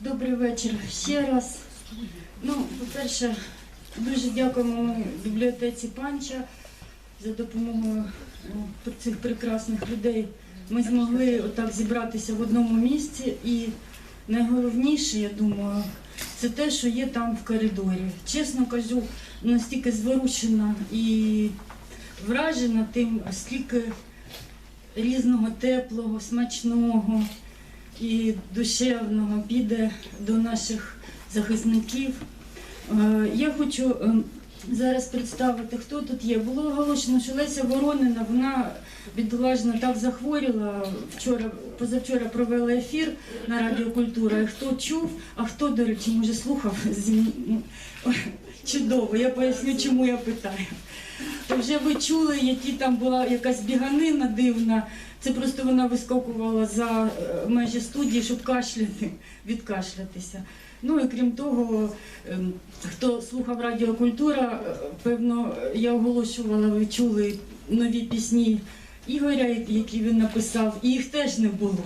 Добрий вечір ще раз. Ну, по-перше, дуже дякуємо бібліотеці Панча за допомогою е, цих прекрасних людей. Ми змогли отак зібратися в одному місці. І найголовніше, я думаю, це те, що є там в коридорі. Чесно кажу, настільки зворушена і вражена тим, скільки різного теплого, смачного і душевного піде до наших захисників. Е, Я хочу е, зараз представити, хто тут є. Було оголошено, що Леся Воронина, вона бідолажно так захворіла. Вчора, позавчора провела ефір на Радіо Культура. Хто чув, а хто, до речі, може слухав чудово. Я поясню, чому я питаю. Вже ви чули, які там була якась біганина дивна. Це просто вона вискокувала за е, межі студії, щоб кашляти, відкашлятися. Ну і крім того, ем, хто слухав Радіо Культура, е, певно, я оголошувала, ви чули нові пісні Ігоря, які він написав, і їх теж не було.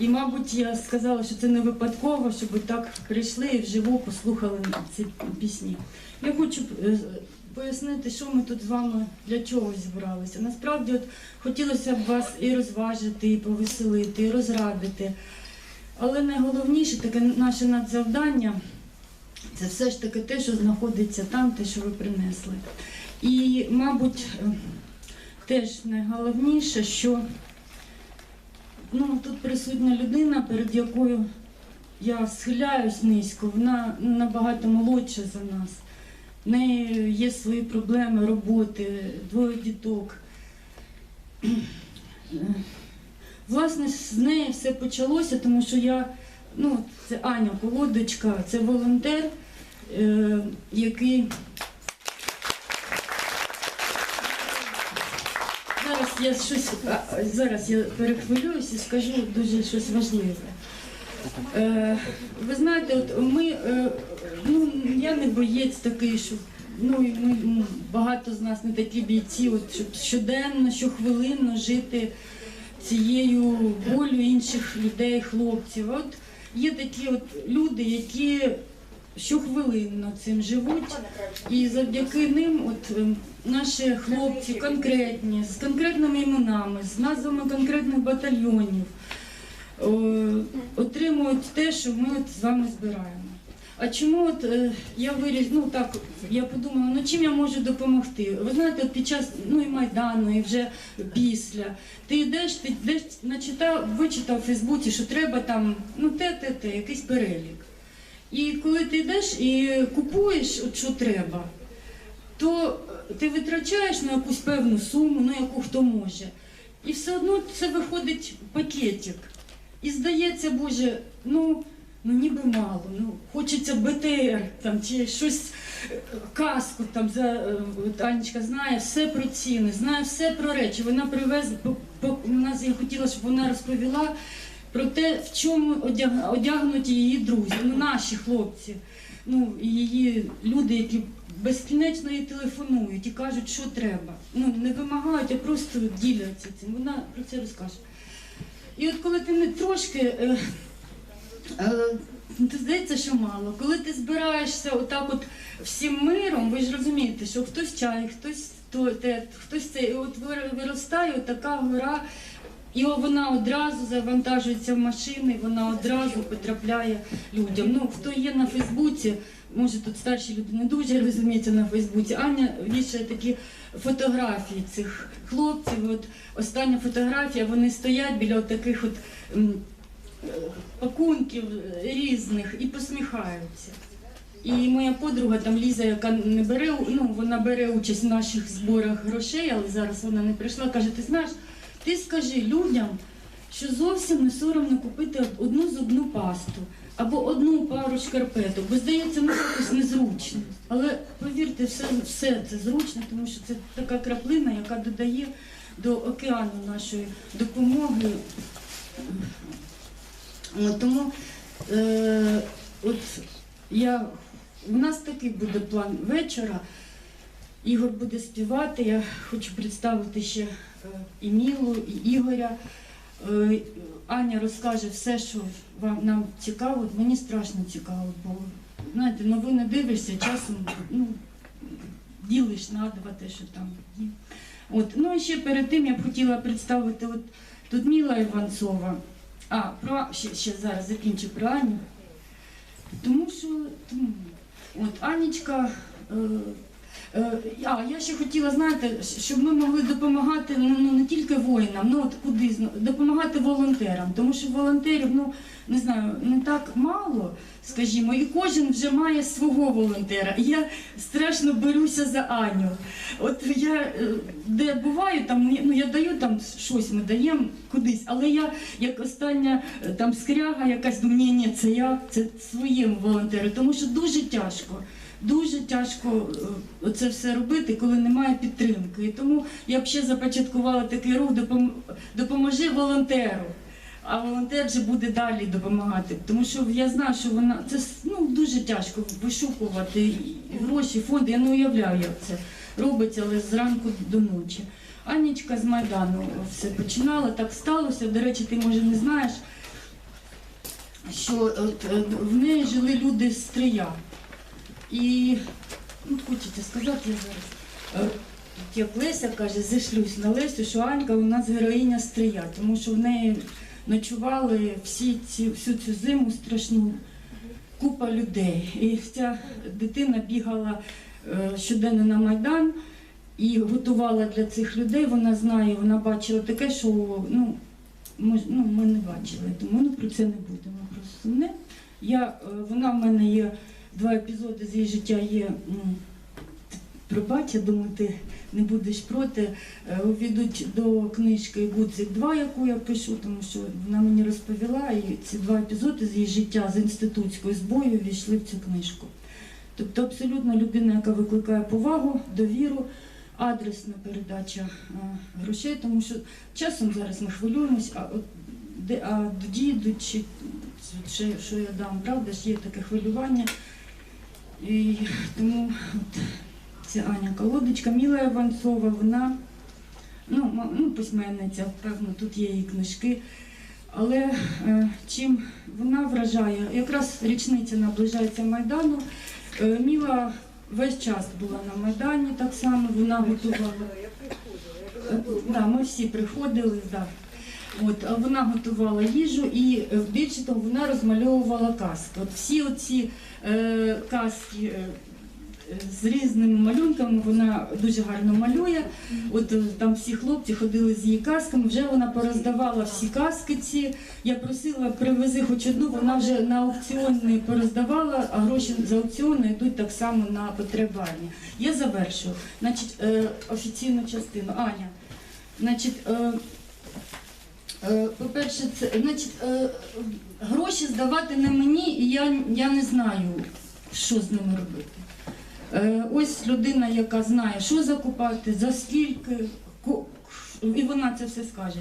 І, мабуть, я сказала, що це не випадково, щоб так прийшли і вживу послухали ці пісні. Я хочу е, пояснити, що ми тут з вами для чого зібралися. Насправді, от хотілося б вас і розважити, і повеселити, і розрадити. Але найголовніше таке наше надзавдання це все ж таки те, що знаходиться там, те, що ви принесли. І, мабуть, е, теж найголовніше, що ну, тут присутня людина, перед якою я схиляюсь низько, вона набагато молодша за нас. В неї є свої проблеми, роботи, двоє діток. Власне, з неї все почалося, тому що я, ну, це Аня Колодочка, це волонтер, е, який зараз я щось зараз я перехвилююсь і скажу дуже щось важливе. Е, ви знаєте, от ми, е, ну я не боєць такий, що ну ми багато з нас не такі бійці, от щоб щоденно, щохвилинно жити цією болю інших людей, хлопців. От є такі от люди, які щохвилинно цим живуть, і завдяки ним, от ем, наші хлопці конкретні, з конкретними іменами, з назвами конкретних батальйонів е, що ми от з вами збираємо. А чому от е, я виріш, ну так я подумала, ну чим я можу допомогти? Ви знаєте, от під час ну і майдану, і вже після ти йдеш, ти йдеш, начитав, вичитав в Фейсбуці, що треба там ну те, те, те, якийсь перелік. І коли ти йдеш і купуєш, от що треба, то ти витрачаєш на якусь певну суму, ну яку хто може. І все одно це виходить пакетик. І здається, Боже, ну, ну ніби мало, ну хочеться БТР там, чи щось, е, казку там за е, Анечка знає все про ціни, знає все про речі. Вона привезла, по, нас я хотіла, щоб вона розповіла про те, в чому одяг- одягнуті її друзі, ну наші хлопці, ну її люди, які безкінечно їй телефонують і кажуть, що треба. Ну не вимагають, а просто діляться цим. Вона про це розкаже. І от коли ти не трошки, ну, то здається, що мало. Коли ти збираєшся отак от всім миром, ви ж розумієте, що хтось чай, хтось то, те, хтось це, і от вир- виростає така гора, і вона одразу завантажується в машини, вона одразу потрапляє людям. Ну, хто є на Фейсбуці, може тут старші люди не дуже розуміються на Фейсбуці. Аня вішає такі фотографії цих хлопців. От остання фотографія, вони стоять біля таких от пакунків різних і посміхаються. І моя подруга там Ліза, яка не бере, ну вона бере участь в наших зборах грошей, але зараз вона не прийшла. каже: ти знаєш, ти скажи людям, що зовсім не соромно купити одну зубну пасту або одну пару шкарпеток, бо здається, ну якось незручно. Але повірте, все, все це зручно, тому що це така краплина, яка додає до океану нашої допомоги. От, тому е, от я, у нас такий буде план вечора. Ігор буде співати. Я хочу представити ще е, і Мілу, і Ігоря. е, Аня розкаже все, що вам нам цікаво. Мені страшно цікаво, бо знаєте, новини дивишся, часом ну, ділиш на те, що там є. От, ну і ще перед тим я б хотіла представити от тут Міла Іванцова. А, про ще, ще зараз закінчу про Аню. Тому що тому, от Анічка. Е, а, я ще хотіла, знаєте, щоб ми могли допомагати ну, ну, не тільки воїнам, ну от куди допомагати волонтерам. Тому що волонтерів, ну не знаю, не так мало, скажімо, і кожен вже має свого волонтера. Я страшно беруся за Аню. От я е, де буваю, там ну я даю там щось, ми даємо кудись, але я як остання е, там скряга, якась думаю, ні, ні, це я, це своєму волонтеру, тому що дуже тяжко. Дуже тяжко е, це все робити, коли немає підтримки. І тому я б ще започаткувала такий рух допоможи волонтеру. А волонтер вже буде далі допомагати. Тому що я знаю, що вона це ну, дуже тяжко вишукувати гроші, фонди. Я не уявляю, як це робиться, але зранку до ночі. Анічка з Майдану все починала, так сталося. До речі, ти може не знаєш, що е, в неї жили люди з Стрия. І ну, хочеться сказати я зараз. е, Як Леся каже, зійшлюсь на Лесю, що Анька у нас героїня стрия, тому що в неї ночували всі ці, всю цю зиму страшну купа людей. І ця дитина бігала е, щоденно на Майдан і готувала для цих людей. Вона знає, вона бачила таке, що ну, ми, ну, ми не бачили, тому ми про це не будемо. Просто не. Я, е, вона в мене є два епізоди з її життя є. Пробач, я думаю, ти не будеш проти. Е, Увійдуть до книжки Гудзик 2, яку я пишу, тому що вона мені розповіла, і ці два епізоди з її життя з інститутської збою війшли в цю книжку. Тобто абсолютно людина, яка викликає повагу, довіру, адресна передача е, грошей, тому що часом зараз ми хвилюємось, а от де а діють, чи що я дам, правда ж є таке хвилювання. І тому от, це Аня Колодочка, Міла Іванцова, вона ну, ну, письменниця, певно, тут є її книжки. Але е, чим вона вражає, якраз річниця наближається Майдану. Е, Міла весь час була на Майдані, так само вона готувала. Е, Да, ми всі приходили, да. От, вона готувала їжу і е, більше того, вона розмальовувала казки. От всі оці е, казки е, з різними малюнками вона дуже гарно малює. От е, там всі хлопці ходили з її казками, вже вона пороздавала всі казки ці. Я просила, привези хоч одну, вона вже на аукціони пороздавала, а гроші за аукціони йдуть так само на потреби армії. Я завершую. Значить, офіційну частину. Аня, значить, По-перше, це значить, е, гроші здавати не мені, і я, я не знаю, що з ними робити. Е, Ось людина, яка знає, що закупати, за скільки, і вона це все скаже.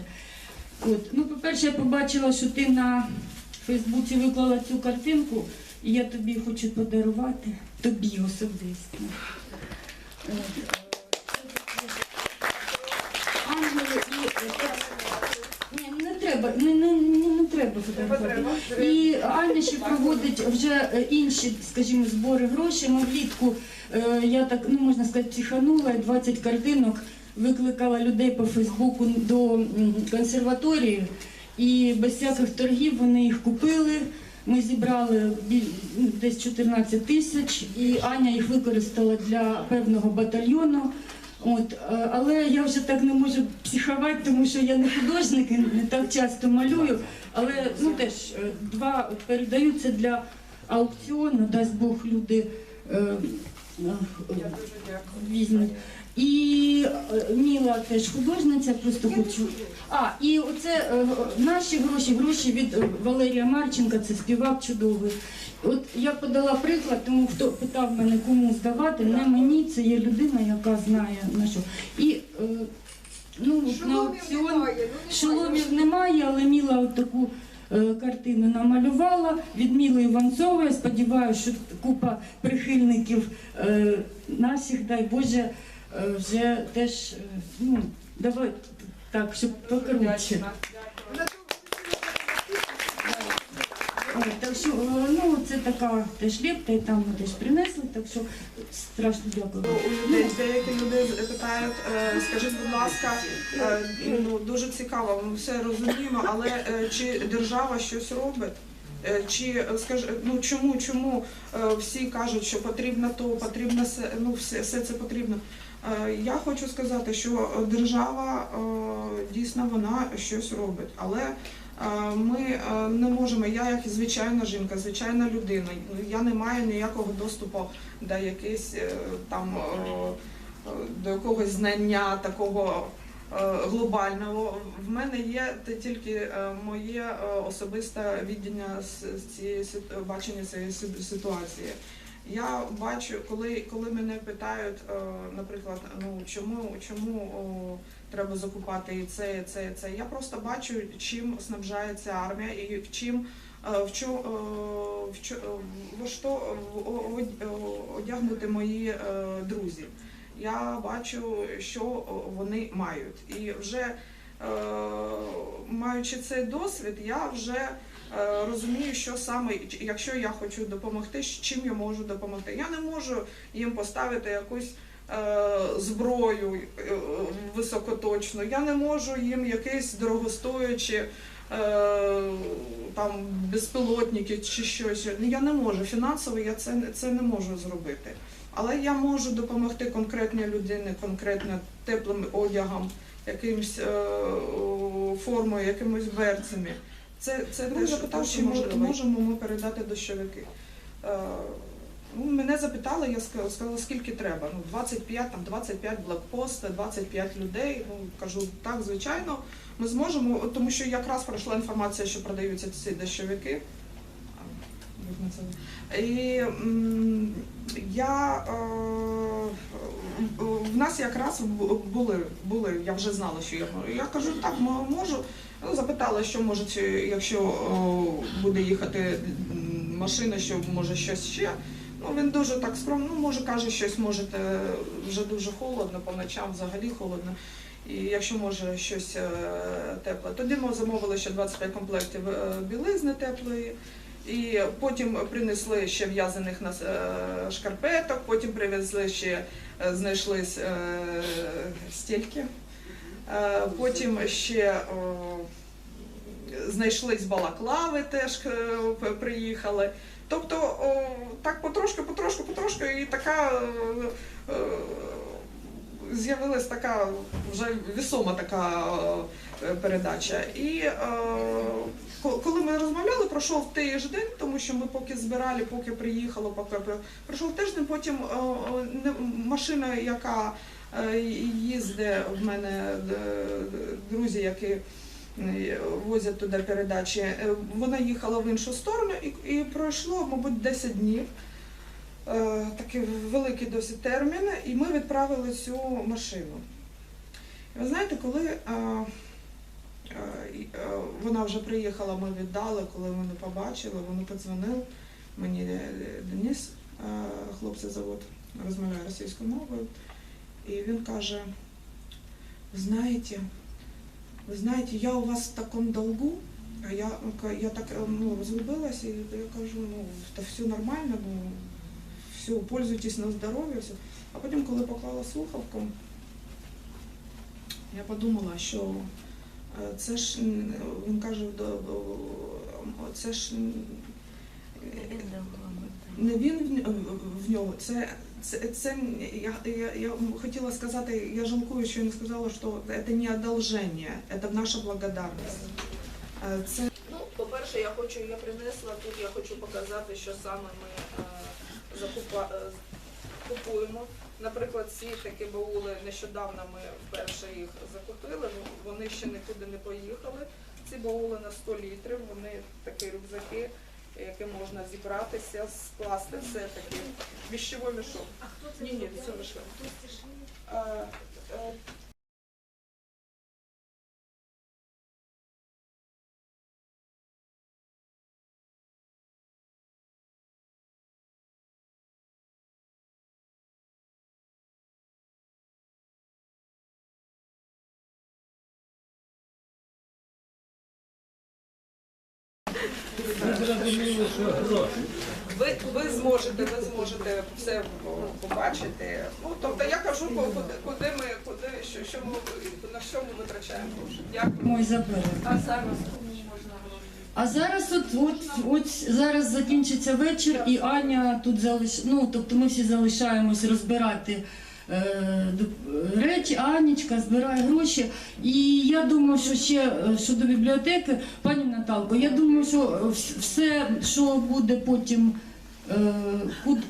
От. Ну, по-перше, я побачила, що ти на Фейсбуці виклала цю картинку, і я тобі хочу подарувати, тобі особисто. От. Ангели і е, треба, не, не, не, не треба фотографувати. І Аня ще проводить вже е, інші, скажімо, збори грошей. Ми влітку, е, я так, ну можна сказати, психанула, і 20 картинок викликала людей по Фейсбуку до консерваторії. І без всяких торгів вони їх купили. Ми зібрали ну, десь 14 тисяч, і Аня їх використала для певного батальйону. От, е, але я вже так не можу психувати, тому що я не художник і не так часто малюю. Але ну теж е, два передаються для аукціону, дасть Бог люди е, е, візьмуть. І е, Міла теж художниця, просто хочу. А, і оце е, наші гроші, гроші від Валерія Марченка, це співак чудовий. От я подала приклад, тому хто питав мене, кому здавати, не мені, це є людина, яка знає на що. І е, ну, от на Шоломів аукціон немає, ну, немає. шоломів немає, але Міла от таку е, картину намалювала від Міли Іванцової. Сподіваюся, що купа прихильників е, наших, дай Боже, е, вже теж е, ну, давай Так, щоб покруче. Ой, Так що, ну, це така теж лепта, і там ми теж принесли, так що страшно дякую. У людей деякі люди питають, е, скажіть, будь ласка, е, ну дуже цікаво, ми все розуміємо, але е, чи держава щось робить? Чи скаж, ну чому, чому всі кажуть, що потрібно то, потрібно все, ну все, все це потрібно. Я хочу сказати, що держава дійсно вона щось робить, але ми е, не можемо. Я як звичайна жінка, звичайна людина. Я не маю ніякого доступу до якихось е, там е, е, до якогось знання такого е, глобального. В мене є тільки е, моє е, особисте віддання з- цієї бачення цієї си- ситуації. Я бачу, коли, коли мене питають, е, наприклад, ну чому, чому треба закупати і це, це, це. Я просто бачу, чим снабжається армія і чим е, в чо, е, в чо, во що в- одягнути мої е, друзі. Я бачу, що вони мають. І вже е, маючи цей досвід, я вже е, розумію, що саме, якщо я хочу допомогти, чим я можу допомогти. Я не можу їм поставити якусь е, зброю е, високоточну, я не можу їм якісь дорогостоячі е, там безпілотники чи щось. Я не можу. Фінансово я це, це не можу зробити. Але я можу допомогти конкретній людині, конкретно теплим одягом, якимсь е, формою, якимось берцями. Це, це Ну, теж запитав, те, що мож- можливо. можемо ми передати дощовики. Ну, мене запитали, я сказала, скільки треба. Ну, 25, там, 25 блокпост, 25 людей. Ну, кажу, так, звичайно, ми зможемо, тому що якраз пройшла інформація, що продаються ці дощовики. І я е, в нас якраз були, були, я вже знала, що я можу. Я кажу, так, мо- можу. Ну, запитала, що може, якщо буде їхати машина, що може щось ще. Ну, він дуже так скромно, ну, може, каже, щось можете, вже дуже холодно, по ночам взагалі холодно. І якщо може щось е, тепле. Тоді ми замовили ще 25 комплектів е, білизни теплої. І потім принесли ще в'язаних нас е, шкарпеток, потім привезли ще, знайшлись е, стільки. Потім ще знайшлись балаклави, теж приїхали. Тобто так потрошку, потрошку, потрошку, і така е, е, з'явилась така вже вісома така е, передача. І е, коли ми розмовляли, пройшов той ж день, тому що ми поки збирали, поки приїхало, поки пройшов тиждень, потім машина, яка їздить в мене друзі, які возять туди передачі, е, вона їхала в іншу сторону і, пройшло, мабуть, 10 днів. Е, Такий великий досить термін, і ми відправили цю машину. І ви знаєте, коли е, і, е, вона вже приїхала, ми віддали, коли мене побачили, вони подзвонив мені е, Денис, хлопця завод, розмовляє російською мовою, і він каже: знаєте, ви знаєте, я у вас в такому долгу, а я, я так е, ну, розгубилась, і я кажу, ну, та все нормально, ну, все, пользуйтесь на здоров'я, все. А потім, коли поклала слухавку, я подумала, що е, це ж він каже, це ж не він в нього, це. Це, це я, я, я хотіла сказати, я жалкую, що я не сказала, що це не одолження, це наша благодарність. Е, Це Ну, по-перше, я хочу, я принесла тут, я хочу показати, що саме ми е, закупа, е, купуємо. Наприклад, ці такі баули нещодавно ми вперше їх закупили, ну, вони ще нікуди не поїхали. Ці баули на 100 літрів, вони такі рюкзаки, які можна зібратися, скласти все таки. Віщовий мішок. Ні, ні, це лише. Е, що гроші. Ви, ви зможете, ви зможете все побачити. Ну тобто я кажу, куди, куди ми, куди, що, що ми, на що ми витрачаємо гроші. Дякую. Мой забере. А зараз можна? А зараз от, от, от зараз закінчиться вечір, і Аня тут залиш... ну, тобто ми всі залишаємось розбирати речі, а Анічка збирає гроші. І я думаю, що ще е, щодо бібліотеки, пані Наталко, я думаю, що все, що буде потім. е,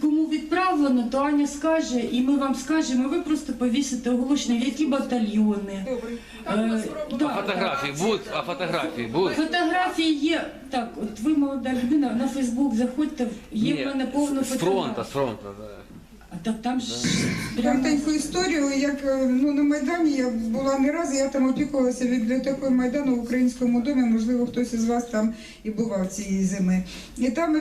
Кому відправлено, то Аня скаже, і ми вам скажемо, ви просто повісите оголошення, які батальйони. Добре. Так, Е, да. А фотографії будуть? А фотографії будуть? Фотографії є. Так, от ви молода людина, на Фейсбук заходьте, є в мене повно з фронту, фотографій. з фронту. да. А так там ж прямо... Коротеньку історію, як е, ну на Майдані я була не раз, я там опікувалася бібліотекою Майдану в українському домі. Можливо, хтось із вас там і бував цієї зими. І там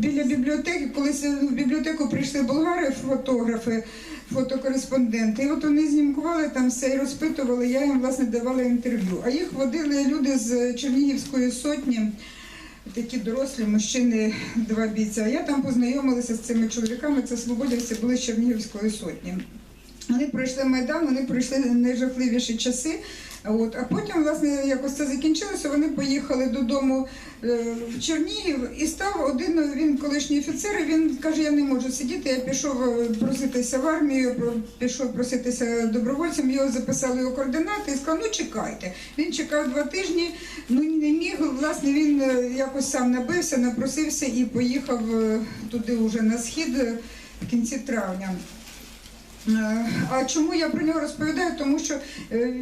біля бібліотеки, колись в бібліотеку прийшли болгари, фотографи, фотокореспонденти. І от вони знімкували там все і розпитували. Я їм власне давала інтерв'ю. А їх водили люди з Чернігівської сотні. Такі дорослі мужчини, два бійця. Я там познайомилася з цими чоловіками. Це свободівці були з Чернігівської сотні. Вони пройшли майдан, вони пройшли найжахливіші часи. От а потім, власне, якось це закінчилося. Вони поїхали додому е, в Чернігів і став один він колишній офіцер. Він каже: Я не можу сидіти. Я пішов е, проситися в армію, пішов проситися добровольцем. Його записали його координати і сказав, ну чекайте. Він чекав два тижні. Ну не міг. Власне, він е, якось сам набився, напросився і поїхав туди уже на схід в кінці травня. Е, А чому я про нього розповідаю? Тому що е,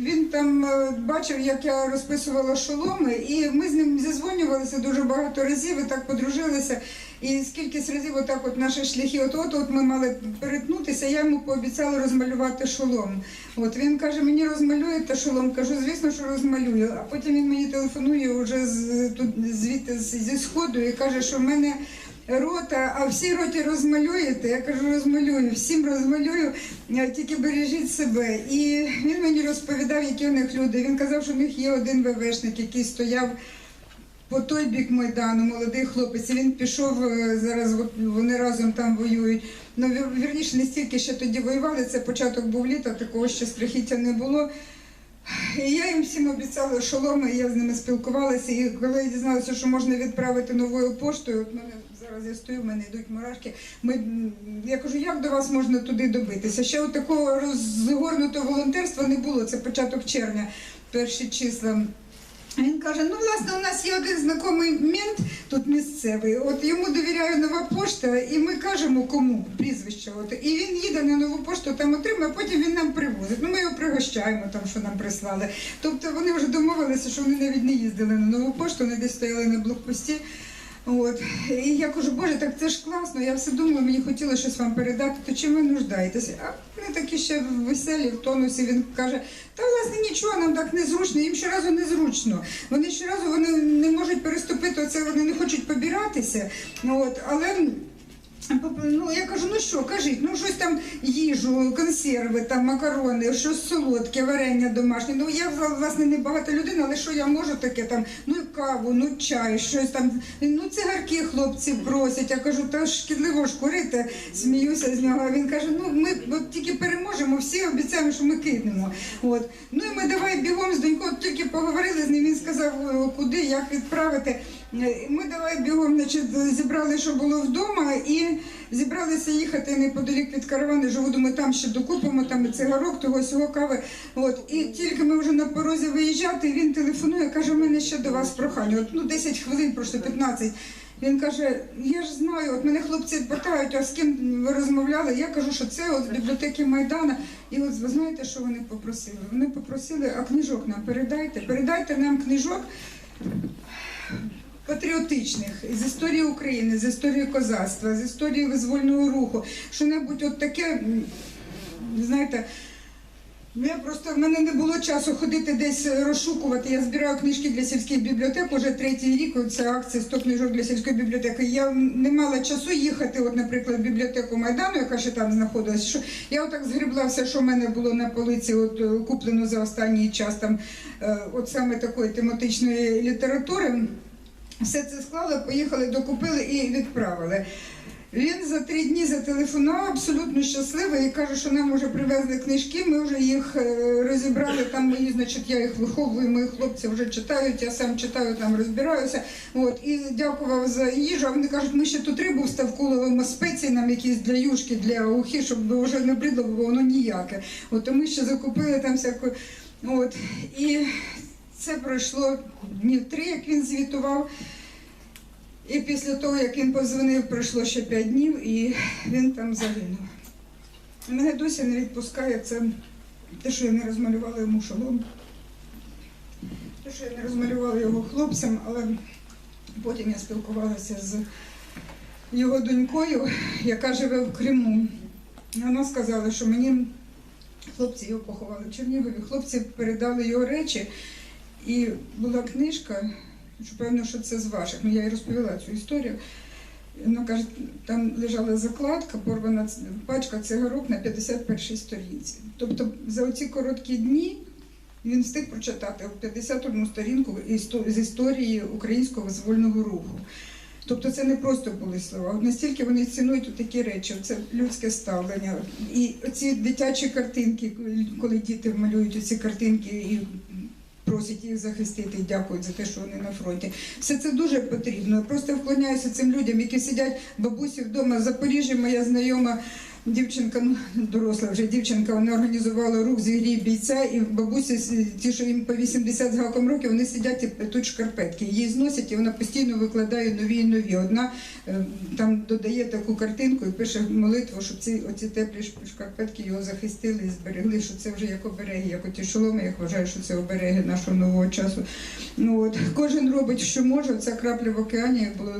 він там е, бачив, як я розписувала шоломи, і ми з ним зізвонювалися дуже багато разів і так подружилися. І скількись разів отак от наші шляхи, от от от ми мали перетнутися, я йому пообіцяла розмалювати шолом. От він каже, мені розмалюєте шолом. Кажу, звісно, що розмалюю. А потім він мені телефонує вже з звідти зі сходу і каже, що в мене рота, а всі роті розмалюєте. Я кажу, розмалюю, всім розмалюю, е, тільки бережіть себе. І він мені розповідав, які у них люди. Він казав, що у них є один ВВшник, який стояв. По той бік Майдану, молодий хлопець, він пішов е, зараз, вони разом там воюють. Ну, вірніше, не стільки ще тоді воювали, це початок був літа, такого ще страхіття не було. Я їм всім обіцяла шоломи, я з ними спілкувалася. І коли я дізналася, що можна відправити новою поштою, от мене зараз я стою, в мене йдуть мурашки. Ми, я кажу, як до вас можна туди добитися? Ще от такого розгорнутого волонтерства не було. Це початок червня, перші числа. Він каже: ну, власне, у нас є один знайомий мент тут місцевий. От йому довіряє нова пошта, і ми кажемо кому прізвище. От і він їде на нову пошту, там отримає, а потім він нам привозить. Ну ми його пригощаємо, там що нам прислали. Тобто вони вже домовилися, що вони навіть не їздили на нову пошту, вони десь стояли на блокпості. От і я кажу, боже, так це ж класно. Я все думала, мені хотілося щось вам передати. То чим ви нуждаєтеся? А вони такі ще веселі в тонусі. Він каже: та власне нічого, нам так незручно. Їм щоразу незручно. Вони щоразу вони не можуть переступити оце, вони не хочуть побиратися. От, але. Ну, я кажу, ну що, кажіть, ну щось там їжу, консерви, там макарони, щось солодке, варення домашнє. Ну я власне не багата людина, але що я можу таке там, ну каву, ну чай, щось там, ну цигарки хлопці просять. Я кажу, та шкідливо ж курити, сміюся з нього. Він каже, ну ми от тільки переможемо, всі обіцяємо, що ми кинемо. От. Ну і ми давай бігом з донькою, тільки поговорили з ним, він сказав, куди, як відправити. Е, Ми давай бігом, значить, зібрали, що було вдома, і зібралися їхати неподалік від каравани. Живу, думаю, там ще докупимо там цигарок, того сього кави. От і тільки ми вже на порозі виїжджати, він телефонує, каже, у мене ще до вас прохання. От ну 10 хвилин, пройшло 15. Він каже: Я ж знаю, от мене хлопці питають, а з ким ви розмовляли? Я кажу, що це от з бібліотеки Майдана. І от ви знаєте, що вони попросили? Вони попросили, а книжок нам передайте, передайте нам книжок патріотичних з історії України, з історії козацтва, з історії визвольного руху. Що-небудь от таке, знаєте. Ну, Я просто в мене не було часу ходити десь розшукувати. Я збираю книжки для сільських бібліотек уже третій рік. Це акція 100 книжок для сільської бібліотеки. Я не мала часу їхати, от, наприклад, в бібліотеку Майдану, яка ще там знаходилась. Що я отак згрібла все, що в мене було на полиці, от е, куплено за останній час там, е, от саме такої тематичної літератури. Все це склали, поїхали, докупили і відправили. Він за три дні зателефонував абсолютно щасливий і каже, що нам вже привезли книжки, ми вже їх е, розібрали. Там мої, значить, я їх виховую, мої хлопці вже читають, я сам читаю, там розбираюся. От і дякував за їжу. А вони кажуть, ми ще тут рибу в спеції нам якісь для юшки, для ухи, щоб вже не бридло, бо воно ніяке. От і ми ще закупили там всяку. От і це пройшло днів три, як він звітував. І після того, як він позвонив, пройшло ще п'ять днів, і він там загинув. Мене досі не відпускає це те, що я не розмалювала йому шолом. Те, що я не розмалювала його хлопцям, але потім я спілкувалася з його донькою, яка живе в Криму. Вона сказала, що мені хлопці його поховали в Чернігові, хлопці передали його речі, і була книжка, що певно, що це з ваших. Ну я їй розповіла цю історію. Вона каже, там лежала закладка, порвана пачка цигарок на 51-й сторінці. Тобто за оці короткі дні він встиг прочитати 51 сторінку з історії українського визвольного руху. Тобто це не просто були слова. Настільки вони цінують такі речі, це людське ставлення. І оці дитячі картинки, коли діти малюють оці картинки і просять їх захистити, і дякують за те, що вони на фронті. Все це дуже потрібно. Просто вклоняюся цим людям, які сидять бабусі вдома в Запоріжжі. Моя знайома дівчинка, ну, доросла вже дівчинка, вона організувала рух зігрій бійця, і бабусі, ті, що їм по 80 з гаком років, вони сидять і плетуть шкарпетки. Її зносять, і вона постійно викладає нові і нові. Одна е, там додає таку картинку і пише молитву, щоб ці оці теплі шкарпетки його захистили і зберегли, що це вже як обереги, як оті шоломи. Я вважаю, що це обереги нашого нового часу. Ну от кожен робить, що може. Ця крапля в океані було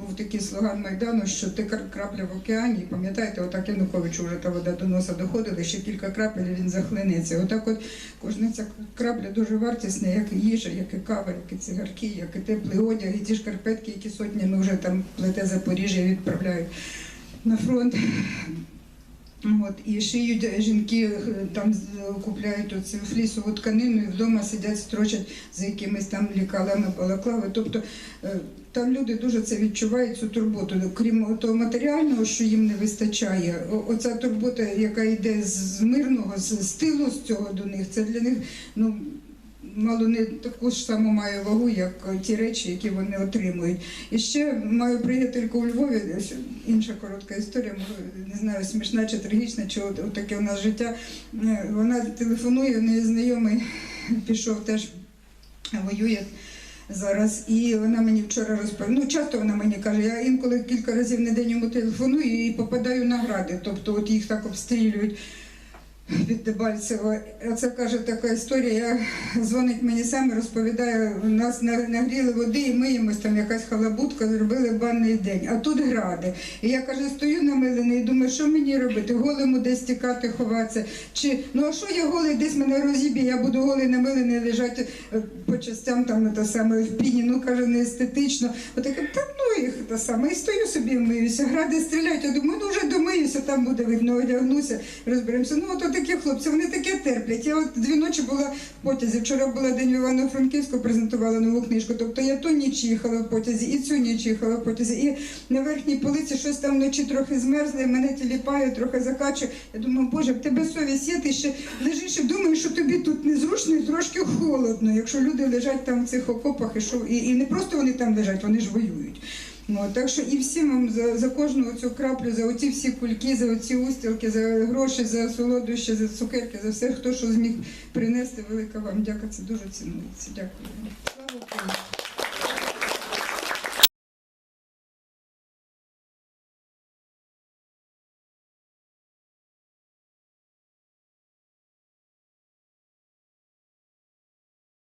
був такий слоган майдану, що ти крапля в океані. Пам'ятаєте, отак Януковичу вже та вода до носа доходила, ще кілька крапель він захлинеться. Отак, от кожна ця крапля дуже вартісна, як і їжа, як і кава, як і цигарки, як і теплий одяг, і ті шкарпетки, які сотнями вже там плете Запоріжжя і відправляють на фронт. От, і шиють жінки е, там з- купляють оцю флісову тканину і вдома сидять, строчать за якимись там лікалами балаклави. Тобто е, там люди дуже це відчувають, цю турботу. Крім того матеріального, що їм не вистачає, оця турбота, яка йде з з мирного, з, з тилу з цього до них, це для них ну, мало не таку ж саму має вагу, як ті речі, які вони отримують. І ще маю приятельку у Львові, інша коротка історія, не знаю, смішна чи трагічна, чи от, таке у нас життя. Е, Вона телефонує, в неї знайомий пішов теж воює. Зараз і вона мені вчора розповіла. Ну часто вона мені каже, я інколи кілька разів на день йому телефоную і попадаю на гради. Тобто, от їх так обстрілюють від Дебальцева. Це каже така історія. Я дзвонить мені сам і розповідає, у нас нагріли води і миємось, там якась халабутка, зробили банний день. А тут гради. І я каже, стою намилений і думаю, що мені робити? Голому десь тікати, ховатися. Чи ну а що я голий, десь мене розіб'є, я буду голий намилений лежати е, по частям там те саме в піні. Ну каже, не естетично. Отаке, та ну їх те саме. І стою собі миюся. Гради стріляють. Я думаю, ну вже домиюся, там буде видно, одягнуся, розберемося. Ну от такі хлопці, вони таке терплять. Я от дві ночі була в потязі. Вчора була день в Івано-Франківську, презентувала нову книжку. Тобто я ту ніч їхала в потязі, і цю ніч їхала в потязі. І на верхній полиці щось там вночі трохи змерзло, і мене тіліпає, трохи закачує. Я думаю, боже, в тебе совість є, ти ще лежиш і думаєш, що тобі тут незручно і трошки холодно, якщо люди лежать там в цих окопах, і що і, і не просто вони там лежать, вони ж воюють. Ну, так що і всім вам за, за кожну цю краплю, за оці всі кульки, за оці устілки, за гроші, за солодощі, за цукерки, за все, хто що зміг принести, велика вам дяка. Це дуже цінується. Дякую. Слава Україні!